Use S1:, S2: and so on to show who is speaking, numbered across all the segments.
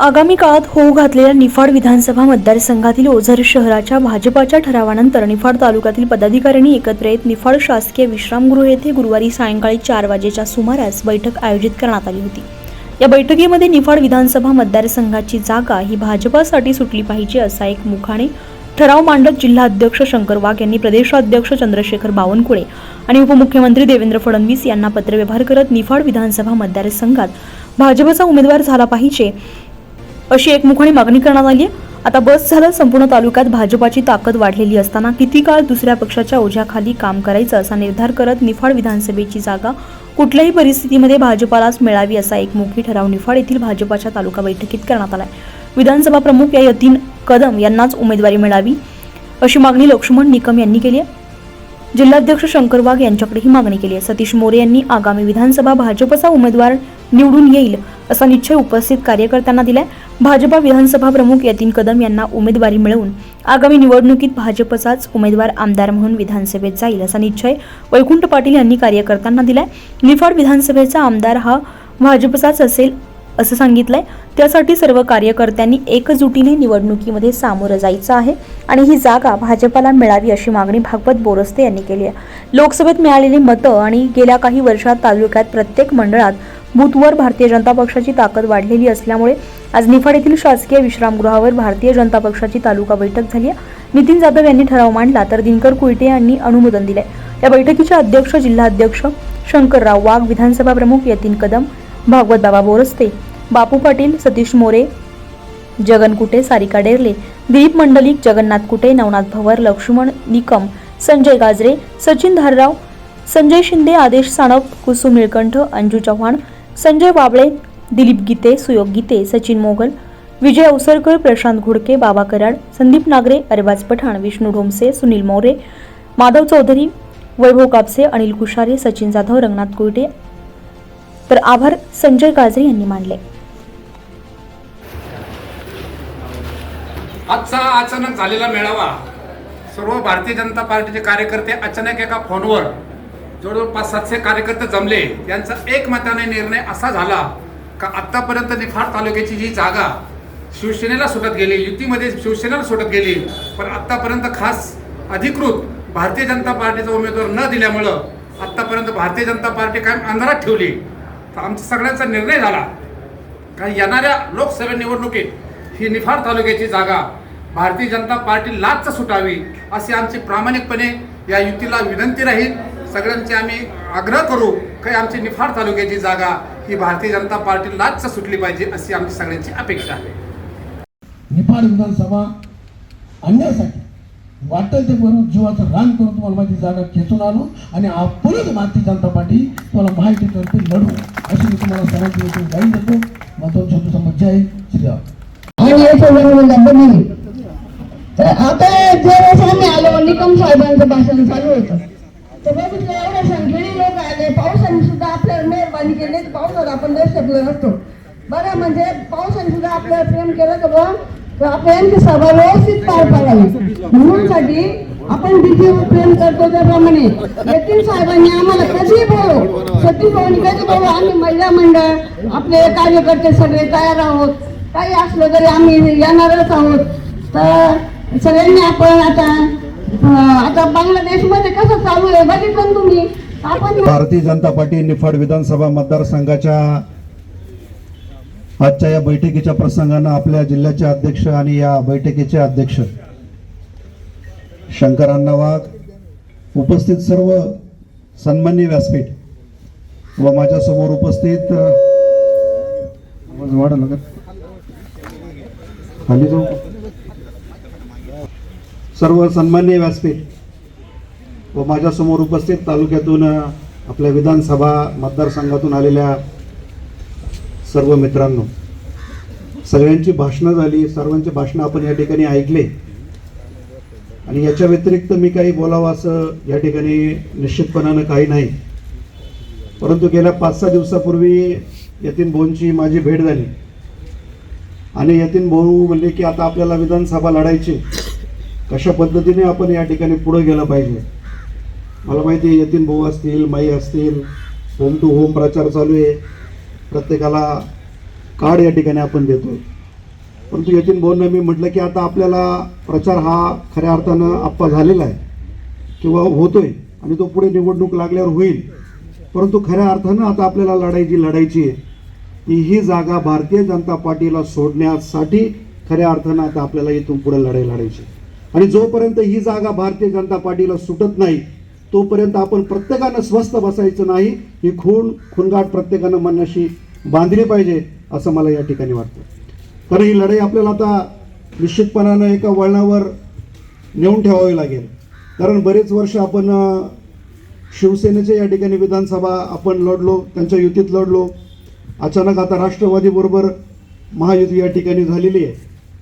S1: आगामी काळात होऊ घातलेल्या निफाड विधानसभा मतदारसंघातील ओझर शहराच्या भाजपाच्या ठरावानंतर निफाड तालुक्यातील पदाधिकाऱ्यांनी एकत्र येत निफाड शासकीय विश्रामगृह येथे गुरुवारी सायंकाळी चार वाजेच्या सुमारास बैठक आयोजित करण्यात आली होती. या बैठकीमध्ये निफाड विधानसभा मतदारसंघाची जागा ही भाजपासाठी सुटली पाहिजे असा एक मुखाने ठराव मांडत जिल्हा अध्यक्ष शंकर वाघ यांनी प्रदेशाध्यक्ष चंद्रशेखर बावनकुळे आणि उपमुख्यमंत्री देवेंद्र फडणवीस यांना पत्रव्यवहार करत निफाड विधानसभा मतदारसंघात भाजपचा उमेदवार झाला पाहिजे अशी एकमुखाने मागणी करण्यात आली आहे. आता बस झालं संपूर्ण तालुक्यात भाजपाची ताकद वाढलेली असताना किती काळ दुसऱ्या पक्षाच्या ओझ्याखाली काम करायचं असा निर्धार करत निफाड विधानसभेची जागा कुठल्याही परिस्थितीमध्ये भाजपालाच मिळावी असा एकमुखी ठराव निफाड येथील भाजपाच्या तालुका बैठकीत करण्यात आलाय. विधानसभा प्रमुख या यतीन कदम यांनाच उमेदवारी मिळावी अशी मागणी लक्ष्मण निकम यांनी केली आहे. जिल्हाध्यक्ष शंकर वाघ यांच्याकडे ही मागणी केली आहे. सतीश मोरे यांनी आगामी विधानसभा भाजपचा उमेदवार निवडून येईल असा निश्चय उपस्थित कार्यकर्त्यांना दिलाय. भाजपा विधानसभा प्रमुख यतीन कदम यांना उमेदवारी मिळवून आगामी निवडणुकीत भाजपचाच उमेदवार आमदार म्हणून विधानसभेत जाईल असा निश्चय वैकुंठ पाटील यांनी कार्यकर्त्यांना दिलाय. निफाड विधानसभेचा आमदार हा भाजपचाच असेल असं सांगितलंय. त्यासाठी सर्व कार्यकर्त्यांनी एकजुटीने निवडणुकीमध्ये सामोरं जायचं आहे आणि ही जागा भाजपाला मिळावी अशी मागणी भागवत बोरस्ते यांनी केली आहे. लोकसभेत मिळालेली मतं आणि गेल्या काही वर्षात तालुक्यात प्रत्येक मंडळात बूथवर भारतीय जनता पक्षाची ताकद वाढलेली असल्यामुळे आज निफाड येथील शासकीय विश्रामगृहावर भारतीय जनता पक्षाची तालुका बैठक झाली नितीन जाधव यांनी ठराव मांडला तर दिनकर कुलटे यांनी अनुमोदन दिले या बैठकीचे अध्यक्ष जिल्हाध्यक्ष शंकरराव वाघ विधानसभा प्रमुख यतीन कदम भागवत बाबा बोरस्ते बापू पाटील सतीश मोरे जगन कुटे सारिका डेरले दिलीप मंडलिक जगन्नाथ कुटे नवनाथ भवर लक्ष्मण निकम संजय गाजरे सचिन धारराव संजय शिंदे आदेश साणप कुसुम निळकंठ अंजू चव्हाण संजय बाबळे दिलीप गीते सुयोग गीते सचिन मोगल विजय अवसरकर प्रशांत घोडके बाबा कराड संदीप नागरे अरबाज पठाण विष्णू ढोमसे सुनील मोरे माधव चौधरी वैभव कापसे अनिल कुशारे सचिन जाधव रंगनाथ कोयटे. तर आभार संजय गाजरे यांनी मानले.
S2: आजचा अचानक झालेला मेळावा सर्व भारतीय जनता पार्टीचे कार्यकर्ते अचानक एका फोनवर जवळजवळ पाच सातशे कार्यकर्ते जमले. त्यांचा एकमताने निर्णय असा झाला का आत्तापर्यंत निफाड तालुक्याची जी जागा शिवसेनेला सुटत गेली युतीमध्ये शिवसेनेला सुटत गेली पण आत्तापर्यंत खास अधिकृत भारतीय जनता पार्टीचा उमेदवार न दिल्यामुळं आत्तापर्यंत भारतीय जनता पार्टी कायम अंधारात ठेवली. तर आमचा सगळ्यांचा निर्णय झाला. कारण येणाऱ्या लोकसभा निवडणुकीत ही निफाड तालुक्याची जागा भारतीय जनता पार्टी लाच सुटावी अशी आमची प्रामाणिकपणे या युतीला विनंती राहील. सगळ्यांचे आम्ही आग्रह करू की आमची निफाड तालुक्याची जागा ही भारतीय जनता पार्टीलाच सुटली पाहिजे अशी आमची सगळ्यांची अपेक्षा आहे.
S3: निफाड विधानसभा आणण्यासाठी वाटेल ते करून जीवाचं रान करून तुम्हाला माझी जागा खेचून आणू आणि आपणच भारतीय जनता पार्टी तुम्हाला महायुतीतर्फे लढू. अशी मी तुम्हाला सर्वांची गाई देतो महत्त्वाचा शब्द समज जय श्रीराम
S4: तर आता आम्ही आलो निकम साहेबांचं भाषण चालू होतं. मेहरबानी पाऊस होता आपण लय शकलो नसतो बरं म्हणजे पावसाने सुद्धा आपल्याला प्रेम केलं तर बघ तर आपल्याला सभा व्यवस्थित पार पाडावी. म्हणून साठी आपण भीतीवर प्रेम करतो त्याप्रमाणे यतीन साहेबांनी आम्हाला कधी बोलू सतीश भाऊनी कधी बोलू आम्ही महिला मंडळ आपले कार्यकर्ते सगळे तयार आहोत. काही असलं तरी आम्ही येणारच आहोत. तर सगळ्यांनी आपण आता आता बांगलादेशमध्ये कसं चालू आहे बघितलं तुम्ही?
S5: भारतीय जनता पार्टी निफाड विधानसभा मतदारसंघाच्या आजच्या या बैठकीच्या प्रसंगानं आपल्या जिल्ह्याचे अध्यक्ष आणि या बैठकीचे अध्यक्ष शंकर अण्णा वाघ उपस्थित सर्व सन्मान्य व्यासपीठ व माझ्यासमोर उपस्थित सर्व सन्मान्य व्यासपीठ व माझ्यासमोर उपस्थित तालुक्यातून आपल्या विधानसभा मतदारसंघातून आलेल्या सर्व मित्रांनो सगळ्यांची भाषणं झाली सर्वांची भाषणं आपण या ठिकाणी ऐकले. आणि याच्या व्यतिरिक्त मी काही बोलावं असं या ठिकाणी निश्चितपणानं काही नाही. परंतु गेल्या पाच सहा दिवसापूर्वी यतीन भाऊंची माझी भेट झाली. आणि यतीन भाऊ म्हणले की आता आपल्याला विधानसभा लढायची कशा पद्धतीने आपण या ठिकाणी पुढे गेलं पाहिजे? मला माहिती आहे यतीन भाऊ असतील माई असतील होम टू होम प्रचार चालू आहे. प्रत्येकाला कार्ड या ठिकाणी आपण देतो परंतु यतीन भाऊंना मी म्हटलं की आता आपल्याला प्रचार हा खऱ्या अर्थानं आप्पा झालेला आहे. किंवा होतोय आणि तो पुढे निवडणूक लागल्यावर होईल. परंतु खऱ्या अर्थानं आता आपल्याला लढाई जी लढायची आहे ती ही जागा भारतीय जनता पार्टीला सोडण्यासाठी खऱ्या अर्थानं आता आपल्याला इथून पुढे लढाई लढायची आणि जोपर्यंत ही जागा भारतीय जनता पार्टीला सुटत नाही तोपर्यंत आपण प्रत्येकानं स्वस्थ बसायचं नाही. ही खून खूनगाट प्रत्येकानं मनाशी बांधली पाहिजे असं मला या ठिकाणी वाटतं. कारण ही लढाई आपल्याला आता निश्चितपणानं एका वळणावर नेऊन ठेवावी लागेल. कारण बरेच वर्ष आपण शिवसेनेचे या ठिकाणी विधानसभा आपण लढलो त्यांच्या युतीत लढलो. अचानक आता राष्ट्रवादीबरोबर महायुती या ठिकाणी झालेली आहे.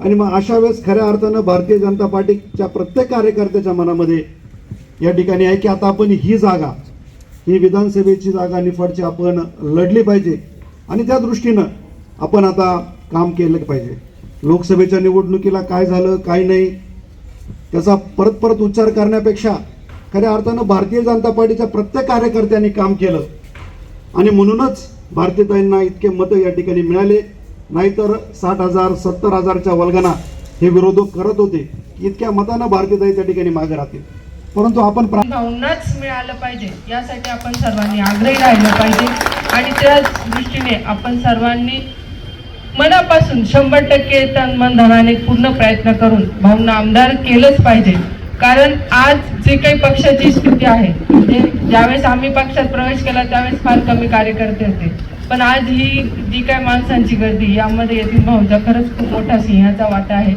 S5: आणि मग अशा वेळेस खऱ्या अर्थानं भारतीय जनता पार्टीच्या प्रत्येक कार्यकर्त्याच्या मनामध्ये या ठिकाणी आहे की आता आपण ही जागा ही विधानसभेची जागा निफाडची आपण लढली पाहिजे आणि त्या दृष्टीनं आपण आता काम केलं पाहिजे. लोकसभेच्या निवडणुकीला काय झालं काय नाही त्याचा परत परत उच्चार करण्यापेक्षा खऱ्या अर्थानं भारतीय जनता पार्टीच्या प्रत्येक कार्यकर्त्यांनी काम केलं. आणि म्हणूनच भारतीयांना इतके मतं या ठिकाणी मिळाले. नाहीतर साठ हजार सत्तर हजारच्या वल्गना हे विरोधक करत होते. की इतक्या मतानं भारतीय त्या ठिकाणी मागे राहतील. परंतु आपण
S6: भावनाच मिळालं पाहिजे यासाठी आपण सर्वांनी आग्रही राहिलं पाहिजे. आणि त्या दृष्टीने आपण सर्वांनी मनापासून शंभर टक्के तन मन धनाने पूर्ण प्रयत्न करून भावना आमदार केलंच पाहिजे. कारण आज जे काही पक्षाची स्थिती आहे म्हणजे ज्यावेळेस आम्ही पक्षात प्रवेश केला त्यावेळेस फार कमी कार्यकर्ते होते. पण आज ही जी काय माणसांची गर्दी यामध्ये येथील भाऊंचा खरंच खूप मोठा सिंहाचा वाटा आहे.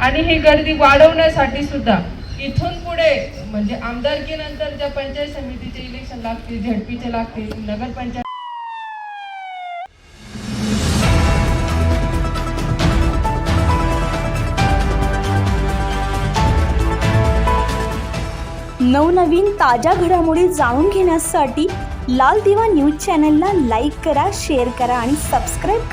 S6: आणि ही गर्दी वाढवण्यासाठी सुद्धा इथून पुढे म्हणजे आमदारकीनंतर ज्या पंचायत समितीचे इलेक्शन लागतील झडपीचे लागतील नगरपंचायत
S1: नवनवीन ताज्या घडामोडी जाणून घेण्यासाठी लाल दिवा न्यूज चॅनलला लाईक करा शेअर करा आणि सबस्क्राईब करा.